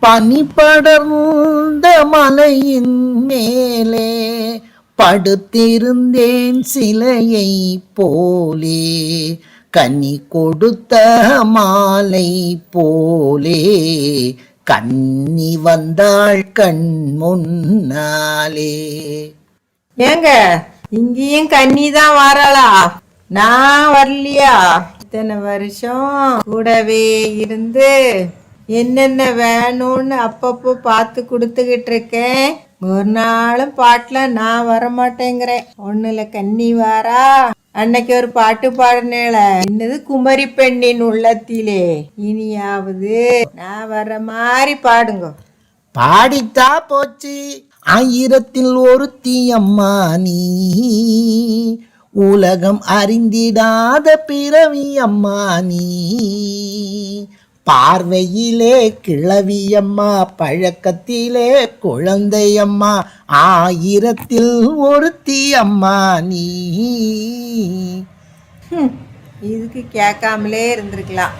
பனி படர்ந்த மலையின் மேலே படுத்திருந்தேன் சிலையை போலே. கனி கொடுத்த மாலை போலே. கன்னி வந்தாள் கண் முன்னாலே. ஏங்க இங்கேயும் கண்ணி தான் வாராளா? நான் வரலையா? இத்தனை வருஷம் கூடவே இருந்து என்னென்ன வேணும்னு அப்பப்போ பார்த்து கொடுத்துக்கிட்டு இருக்கேன் ஒரு நாளும் பாட்டில் நான் வரமாட்டேங்கிறேன். ஒண்ணுல கன்னி வாரா? அன்னைக்கு ஒரு பாட்டு பாடினேல என்னது குமரி பெண்ணின் உள்ளத்திலே? இனியாவது நான் வர்ற மாதிரி பாடுங்க. பாடித்தா போச்சு. ஆயிரத்தில் ஒருத்தி அம்மா நீ. உலகம் அறிந்திடாத பிறவி அம்மா நீ. பார்வையிலே கிழவியம்மா பழக்கத்திலே குழந்தையம்மா ஆயிரத்தில் ஒருத்தி அம்மா நீ இதுக்கு கேட்காமலே இருந்திருக்கலாம்.